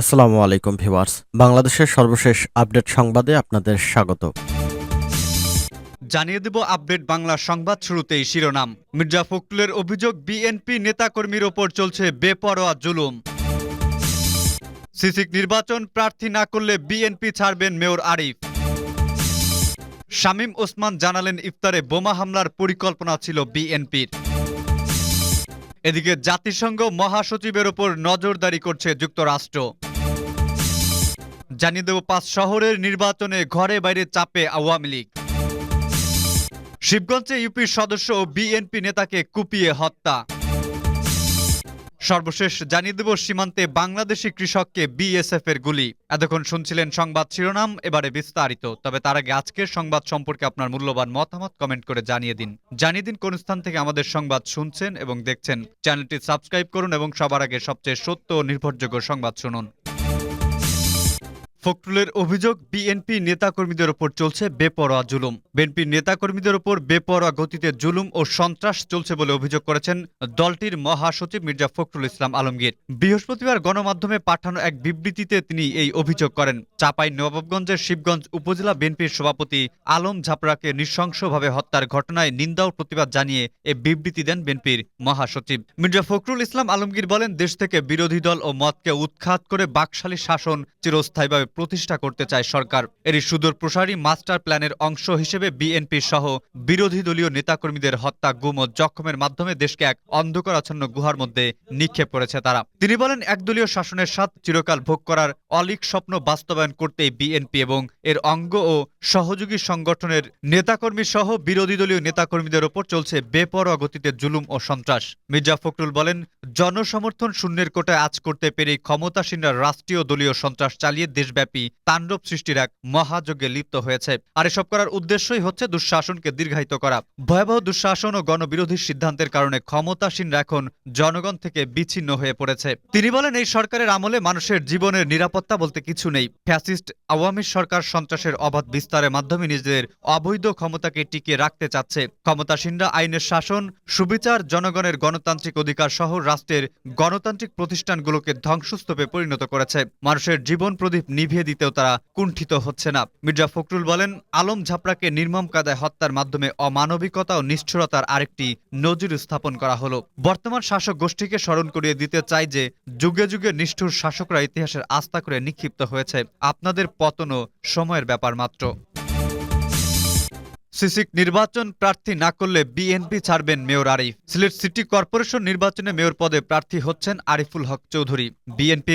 আসসালামু আলাইকুম ভিউয়ার্স। বাংলাদেশের সর্বশেষ আপডেট সংবাদে আপনাদের স্বাগত। জানিয়ে দেব আপডেট বাংলা সংবাদ শুরুতেই শিরোনাম। মির্জা ফখরুলের অভিযোগ বিএনপি নেতাকর্মীর ওপর চলছে বেপরোয়া জুলুম। সিসিক নির্বাচন প্রার্থী না করলে বিএনপি ছাড়বেন মেয়র আরিফ। শামীম ওসমান জানালেন ইফতারে বোমা হামলার পরিকল্পনা ছিল বিএনপির। এদিকে জাতিসংঘ মহাসচিবের ওপর নজরদারি করছে যুক্তরাষ্ট্র। জানিয়ে দেব, পাঁচ শহরের নির্বাচনে ঘরে বাইরে চাপে আওয়ামী লীগ। শিবগঞ্জে ইউপির সদস্য ও বিএনপি নেতাকে কুপিয়ে হত্যা। সর্বশেষ জানিয়ে দেব, সীমান্তে বাংলাদেশি কৃষককে বিএসএফ এর গুলি। এতক্ষণ শুনছিলেন সংবাদ শিরোনাম, এবারে বিস্তারিত। তবে তার আগে আজকের সংবাদ সম্পর্কে আপনার মূল্যবান মতামত কমেন্ট করে জানিয়ে দিন। জানিয়ে দিন কোন স্থান থেকে আমাদের সংবাদ শুনছেন এবং দেখছেন। চ্যানেলটি সাবস্ক্রাইব করুন এবং সবার আগে সবচেয়ে সত্য ও নির্ভরযোগ্য সংবাদ শুনুন। ফখরুলের অভিযোগ, বিএনপি নেতাকর্মীদের ওপর চলছে বেপরোয়া জুলুম। বিএনপি নেতাকর্মীদের ওপর বেপরোয়া গতিতে জুলুম ও সন্ত্রাস চলছে বলে অভিযোগ করেছেন দলটির মহাসচিব মির্জা ফখরুল ইসলাম আলমগীর। বৃহস্পতিবার গণমাধ্যমে পাঠানো এক বিবৃতিতে তিনি এই অভিযোগ করেন। চাপাই নবাবগঞ্জের শিবগঞ্জ উপজেলা বিএনপির সভাপতি আলম ঝাপড়াকে নৃশংসভাবে হত্যার ঘটনায় নিন্দা ও প্রতিবাদ জানিয়ে এ বিবৃতি দেন বিএনপির মহাসচিব। মির্জা ফখরুল ইসলাম আলমগীর বলেন, দেশ থেকে বিরোধী দল ও মতকে উৎখাত করে বাকশালী শাসন চিরস্থায়ীভাবে প্রতিষ্ঠা করতে চায় সরকার। এরই সুদূর প্রসারী মাস্টার প্ল্যানের অংশ হিসেবে বিএনপি সহ বিরোধী দলীয় নেতাকর্মীদের হত্যা, গুম ও জখমের মাধ্যমে দেশকে এক অন্ধকারাচ্ছন্ন গুহার মধ্যে নিক্ষেপ করেছে তারা। তিনি বলেন, একদলীয় শাসনের স্বাদ চিরকাল ভোগ করার অলিক স্বপ্ন বাস্তবায়ন করতেই বিএনপি এবং এর অঙ্গ ও সহযোগী সংগঠনের নেতাকর্মী সহ বিরোধী দলীয় নেতাকর্মীদের ওপর চলছে বেপরোয়া গতিতে জুলুম ও সন্ত্রাস। মির্জা ফখরুল বলেন, জনসমর্থন শূন্যের কোটায় আজ করতে পেরে ক্ষমতাসীনরা রাষ্ট্রীয় দলীয় সন্ত্রাস চালিয়ে দেশব্যাপী তাণ্ডব সৃষ্টির এক মহাযজ্ঞে লিপ্ত হয়েছে। আর এসব করার উদ্দেশ্যই হচ্ছে দুঃশাসনকে দীর্ঘায়িত করা। ভয়াবহ দুঃশাসন ও গণবিরোধী সিদ্ধান্তের কারণে ক্ষমতাসীনরা এখন জনগণ থেকে বিচ্ছিন্ন হয়ে পড়েছে। তিনি বলেন, এই সরকারের আমলে মানুষের জীবনের নিরাপত্তা বলতে কিছু নেই। ফ্যাসিস্ট আওয়ামী সরকার সন্ত্রাসের অবাধ বিস্তারের মাধ্যমে নিজেদের অবৈধ ক্ষমতাকে টিকিয়ে রাখতে চাচ্ছে। ক্ষমতাসীনরা আইনের শাসন, সুবিচার, জনগণের গণতান্ত্রিক অধিকার সহ রাষ্ট্রের গণতান্ত্রিক প্রতিষ্ঠানগুলোকে ধ্বংসস্তূপে পরিণত করেছে। মানুষের জীবন প্রদীপ নিভিয়ে দিতেও তারা কুণ্ঠিত হচ্ছে না। মির্জা ফখরুল বলেন, আলম ঝাপড়াকে নির্মম কাদায় হত্যার মাধ্যমে অমানবিকতা ও নিষ্ঠুরতার আরেকটি নজির স্থাপন করা হলো। বর্তমান শাসক গোষ্ঠীকে স্মরণ করিয়ে দিতে চাই যে, যুগে যুগে নিষ্ঠুর শাসকরা ইতিহাসের আস্থা করে নিক্ষিপ্ত হয়েছে। আপনাদের পতনও সময়ের ব্যাপার মাত্র। সিসিক নির্বাচন প্রার্থী না করলে বিএনপি ছাড়বেন mayor Arif. Sylhet city corporation নির্বাচনে মেয়র পদে প্রার্থী হচ্ছেন আরিফুল হক চৌধুরী। বিএনপি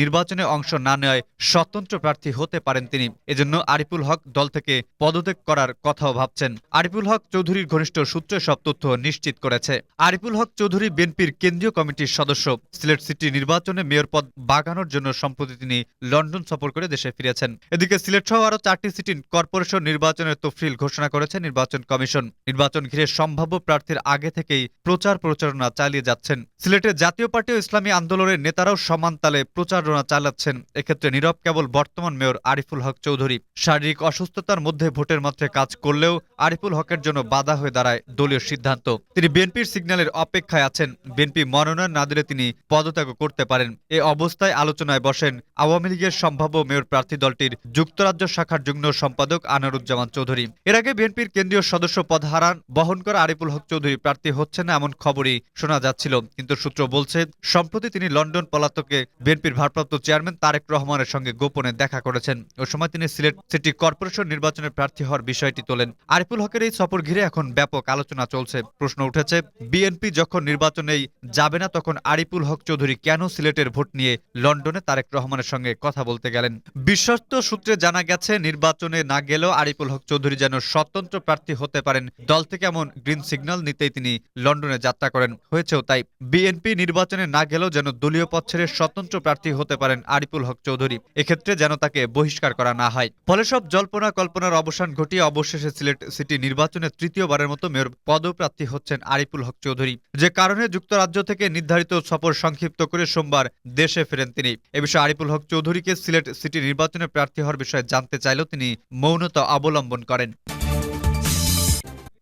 নির্বাচনে অংশ না নেওয়ায় স্বতন্ত্র প্রার্থী হতে পারেন তিনি। এজন্য আরিফুল হক দল থেকে পদত্যাগ করার কথাও ভাবছেন। আরিফুল হক চৌধুরীর ঘনিষ্ঠ সূত্র সব তথ্য নিশ্চিত করেছে। আরিফুল হক চৌধুরী বিএনপির কেন্দ্রীয় কমিটির সদস্য। সিলেট সিটি নির্বাচনে মেয়র পদ বাগানোর জন্য সম্প্রতি তিনি লন্ডন সফর করে দেশে ফিরেছেন। এদিকে সিলেট সহ আরও চারটি সিটি কর্পোরেশন নির্বাচনের তফসিল ঘোষণা করেছে নির্বাচন কমিশন। নির্বাচন ঘিরে সম্ভাব্য প্রার্থীর আগে থেকেই প্রচার প্রচারণা চালিয়ে যাচ্ছেন। সিলেটের জাতীয় পার্টি ও ইসলামী আন্দোলনের নেতারাও সমান তালে প্রচারণা চালাচ্ছেন। এক্ষেত্রে নীরব কেবল বর্তমান মেয়র আরিফুল হক চৌধুরী। শারীরিক অসুস্থতার মধ্যে ভোটের মাত্রে কাজ করলেও আরিফুল হকের জন্য বাধা হয়ে দাঁড়ায় দলীয় সিদ্ধান্ত। তিনি বিএনপির সিগন্যালের অপেক্ষায় আছেন। বিএনপি মনোনয়ন না দিলে তিনি পদত্যাগ করতে পারেন। এ অবস্থায় আলোচনায় বসেন আওয়ামী লীগের সম্ভাব্য মেয়র প্রার্থী দলটির যুক্তরাজ্য শাখার যুগ্ম সম্পাদক আনারুজ্জামান চৌধুরী। এর আগে বিএনপির কেন্দ্রীয় সদস্য পদ হারান বহন করা আরিফুল হক চৌধুরী প্রার্থী হচ্ছে না এমন খবরই শোনা যাচ্ছিল। কিন্তু সূত্র বলছে, সম্প্রতি তিনি লন্ডন পলাতকে বিএনপির ভারপ্রাপ্ত চেয়ারম্যান তারেক রহমানের সঙ্গে গোপনে দেখা করেছেন। ওই সময় তিনি সিলেট সিটি কর্পোরেশন নির্বাচনে প্রার্থী হওয়ার বিষয়টি তোলেন। আরিফুল হকের এই সফর ঘিরে এখন ব্যাপক আলোচনা চলছে। প্রশ্ন উঠেছে, বিএনপি যখন নির্বাচনেই যাবে না, তখন আরিফুল হক চৌধুরী কেন সিলেটের ভোট নিয়ে লন্ডনে তারেক রহমানের সঙ্গে কথা বলতে গেলেন? বিশ্বস্ত সূত্রে জানা গেছে, নির্বাচনে না গেলেও আরিফুল হক চৌধুরী যেন স্বতন্ত্র প্রার্থী হতে পারেন। দল থেকে এমন গ্রিন সিগন্যাল নিতেই তিনি লন্ডনে যাত্রা করেন। হয়েছেও তাই। বিএনপি নির্বাচনে না গেলেও যেন দলীয় পদ ছেড়ে স্বতন্ত্র প্রার্থী হতে পারেন আরিফুল হক চৌধুরী। এক্ষেত্রে যেন তাকে বহিষ্কার করা না হয়। ফলে সব জল্পনা কল্পনার অবসান ঘটিয়ে অবশেষে সিলেট সিটি নির্বাচনে তৃতীয়বারের মতো মেয়র পদপ্রার্থী হচ্ছেন আরিফুল হক চৌধুরী। যে কারণে যুক্তরাজ্য থেকে নির্ধারিত সফর সংক্ষিপ্ত করে সোমবার দেশে ফেরেন তিনি। এ বিষয়ে আরিফুল হক চৌধুরীকে সিলেট সিটি নির্বাচনে প্রার্থী হওয়ার বিষয়ে জানতে চাইলেও তিনি মৌনতা অবলম্বন করেন।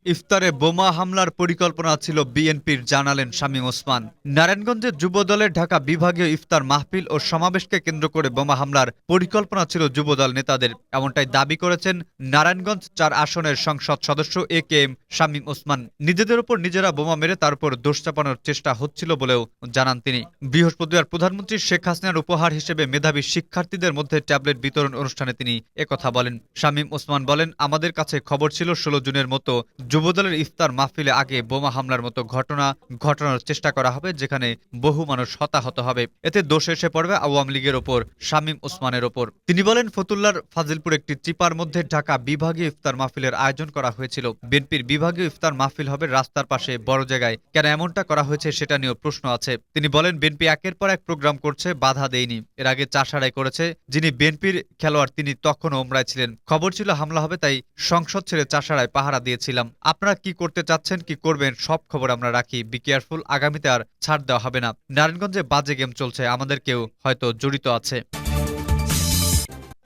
ইফতারে বোমা হামলার পরিকল্পনা ছিল বিএনপির, জানালেন শামীম ওসমান। নারায়ণগঞ্জে যুবদলের ঢাকা বিভাগীয় ইফতার মাহফিল ও সমাবেশকে কেন্দ্র করে বোমা হামলার পরিকল্পনা ছিল যুবদল নেতাদের। এমনটাই দাবি করেছেন নারায়ণগঞ্জ চার আসনের সংসদ সদস্য A K M Shamim Osman. নিজেদের উপর নিজেরা বোমা মেরে তার উপর দোষ চাপানোর চেষ্টা হচ্ছিল বলেও জানান তিনি। বৃহস্পতিবার প্রধানমন্ত্রী শেখ হাসিনার উপহার হিসেবে মেধাবী শিক্ষার্থীদের মধ্যে ট্যাবলেট বিতরণ অনুষ্ঠানে তিনি একথা বলেন। শামীম ওসমান বলেন, আমাদের কাছে খবর ছিল ষোলো জুনের মতো যুবদলের ইফতার মাহফিলে আগে বোমা হামলার মতো ঘটনা ঘটানোর চেষ্টা করা হবে, যেখানে বহু মানুষ হতাহত হবে। এতে দোষ এসে পড়বে আওয়ামী লীগের ওপর, শামীম ওসমানের ওপর। তিনি বলেন, ফতুল্লার ফাজিলপুর একটি চিপার মধ্যে ঢাকা বিভাগীয় ইফতার মাহফিলের আয়োজন করা হয়েছিল। বিএনপির বিভাগীয় ইফতার মাহফিল হবে রাস্তার পাশে, বড় জায়গায়। কেন এমনটা করা হয়েছে সেটা নিয়েও প্রশ্ন আছে। তিনি বলেন, বিএনপি একের পর এক প্রোগ্রাম করছে, বাধা দেয়নি। এর আগে চাষাড়াই করেছে, যিনি বিএনপির খেলোয়াড়, তিনি তখনও ওমরায় ছিলেন। খবর ছিল, হামলা হবে, তাই সংসদ ছেড়ে চাষাড়ায় পাহারা দিয়েছিলাম। আপনারা কি করতে চাচ্ছেন, কি করবেন, সব খবর আমরা রাখি। বি কেয়ারফুল আগামীতে আর ছাড় দেওয়া হবে না। নারায়ণগঞ্জে বাজে গেম চলছে, আমাদের কেউ হয়তো জড়িত আছে।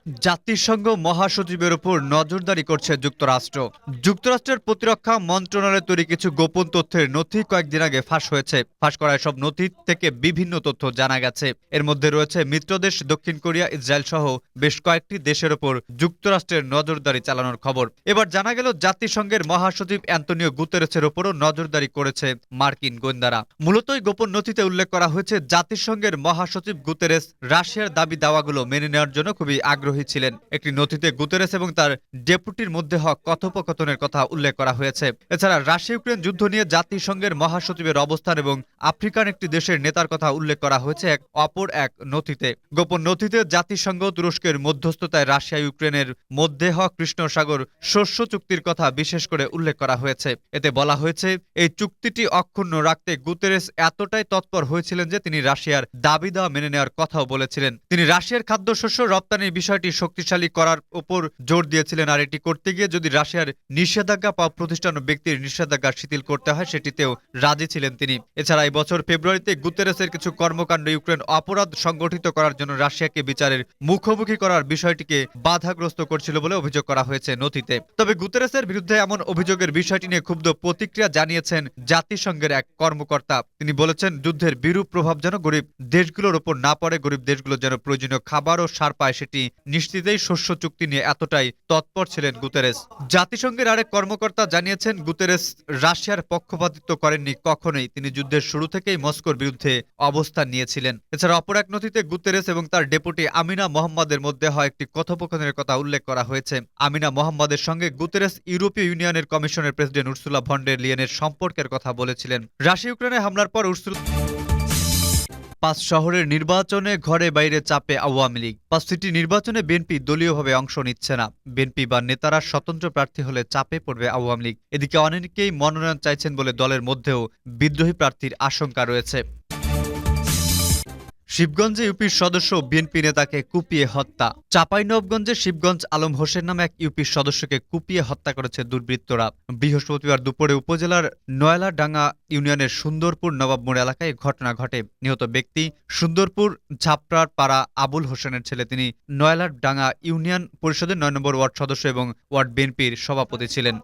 জাতিসংঘ মহাসচিবের উপর নজরদারি করছে যুক্তরাষ্ট্র। যুক্তরাষ্ট্রের প্রতিরক্ষা মন্ত্রণালয়ে তৈরি কিছু গোপন তথ্যের নথি কয়েকদিন আগে ফাঁস হয়েছে। ফাঁস করা সব নথি থেকে বিভিন্ন তথ্য জানা গেছে। এর মধ্যে রয়েছে মিত্রদেশ দক্ষিণ কোরিয়া, ইসরায়েল সহ বেশ কয়েকটি দেশের উপর যুক্তরাষ্ট্রের নজরদারি চালানোর খবর। এবার জানা গেল জাতিসংঘের মহাসচিব অ্যান্তনিও গুতেরেসের উপরও নজরদারি করেছে মার্কিন গোয়েন্দারা। মূলত এই গোপন নথিতে উল্লেখ করা হয়েছে জাতিসংঘের মহাসচিব গুতেরেস রাশিয়ার দাবি দাওয়াগুলো মেনে নেওয়ার জন্য খুবই আগ্রহী ছিলেন। একটি নথিতে গুতেরেস এবং তার ডেপুটির মধ্যে হওয়া কথোপকথনের কথা উল্লেখ করা হয়েছে। এছাড়া রাশিয়া ইউক্রেন যুদ্ধ নিয়ে জাতিসংঘের মহাসচিবের অবস্থান এবং আফ্রিকান একটি দেশের নেতার কথা উল্লেখ করা হয়েছে এক অপর এক নথিতে। গোপন নথিতে জাতিসংঘ তুরস্কের মধ্যস্থতায় রাশিয়া ইউক্রেনের মধ্যে হওয়া কৃষ্ণ সাগর শস্য চুক্তির কথা বিশেষ করে উল্লেখ করা হয়েছে। এতে বলা হয়েছে, এই চুক্তিটি অক্ষুণ্ণ রাখতে গুতেরেস এতটাই তৎপর হয়েছিলেন যে তিনি রাশিয়ার দাবি দেওয়া মেনে নেওয়ার কথাও বলেছিলেন। তিনি রাশিয়ার খাদ্যশস্য রপ্তানির বিষয়টি শক্তিশালী করার উপর জোর দিয়েছিলেন। আর এটি করতে গিয়ে যদি রাশিয়ার নিষেধাজ্ঞা পাওয়া প্রতিষ্ঠান ব্যক্তির নিষেধাজ্ঞা শিথিল করতে হয়, সেটিতেও রাজি ছিলেন তিনি। এছাড়া এই বছর ফেব্রুয়ারিতে গুতেরেসের কিছু কর্মকাণ্ড ইউক্রেন অপরাধ সংগঠিত করার জন্য রাশিয়াকে বিচারের মুখোমুখি করার বিষয়টিকে বাধাগ্রস্ত করছিল বলে অভিযোগ করা হয়েছে নথিতে। তবে গুতেরেসের বিরুদ্ধে এমন অভিযোগের বিষয়টি নিয়ে ক্ষুব্ধ প্রতিক্রিয়া জানিয়েছেন জাতিসংঘের এক কর্মকর্তা। তিনি বলেছেন, যুদ্ধের বিরূপ প্রভাব যেন গরিব দেশগুলোর ওপর না পড়ে, গরিব দেশগুলো যেন প্রয়োজনীয় খাবার ও সার পায়, সেটি নিশ্চিতেই শস্য চুক্তি নিয়ে এতটাই তৎপর ছিলেন গুতেরেস। জাতিসংঘের আরেক কর্মকর্তা জানিয়েছেন, গুতেরেস রাশিয়ার পক্ষপাতিত্ব করেননি, কখনোই। তিনি যুদ্ধের শুরু থেকেই মস্কোর বিরুদ্ধে অবস্থান নিয়েছিলেন। এছাড়া অপর এক নথিতে গুতেরেস এবং তার ডেপুটি আমিনা মোহাম্মদের মধ্যে হয় একটি কথোপকথনের কথা উল্লেখ করা হয়েছে। আমিনা মোহাম্মদের সঙ্গে গুতেরেস ইউরোপীয় ইউনিয়নের কমিশনের প্রেসিডেন্ট উর্সুলা ভন্ডের লিয়েনের সম্পর্কের কথা বলেছিলেন। রাশিয়া ইউক্রেনে হামলার পর উর্সুলা পাঁচ শহরের নির্বাচনে ঘরে বাইরে চাপে আওয়ামী লীগ। পাঁচ সিটি নির্বাচনে বিএনপি দলীয়ভাবে অংশ নিচ্ছে না। বিএনপি বা নেতারা স্বতন্ত্র প্রার্থী হলে চাপে পড়বে আওয়ামী লীগ। এদিকে অনেকেই মনোনয়ন চাইছেন বলে দলের মধ্যেও বিদ্রোহী প্রার্থীর আশঙ্কা রয়েছে। শিবগঞ্জে ইউপির সদস্য বিএনপি নেতাকে কুপিয়ে হত্যা। চাঁপাইনবগঞ্জে শিবগঞ্জ আলম হোসেন নামে এক ইউপির সদস্যকে কুপিয়ে হত্যা করেছে দুর্বৃত্তরা। বৃহস্পতিবার দুপুরে উপজেলার নয়লাডাঙ্গা ইউনিয়নের সুন্দরপুর নবাবমোড় এলাকায় ঘটনা ঘটে। নিহত ব্যক্তি সুন্দরপুর ঝাপড়ার পাড়া আবুল হোসেনের ছেলে। তিনি নয়লাডাঙ্গা ইউনিয়ন পরিষদের নয় নম্বর ওয়ার্ড সদস্য এবং ওয়ার্ড বিএনপির সভাপতি ছিলেন।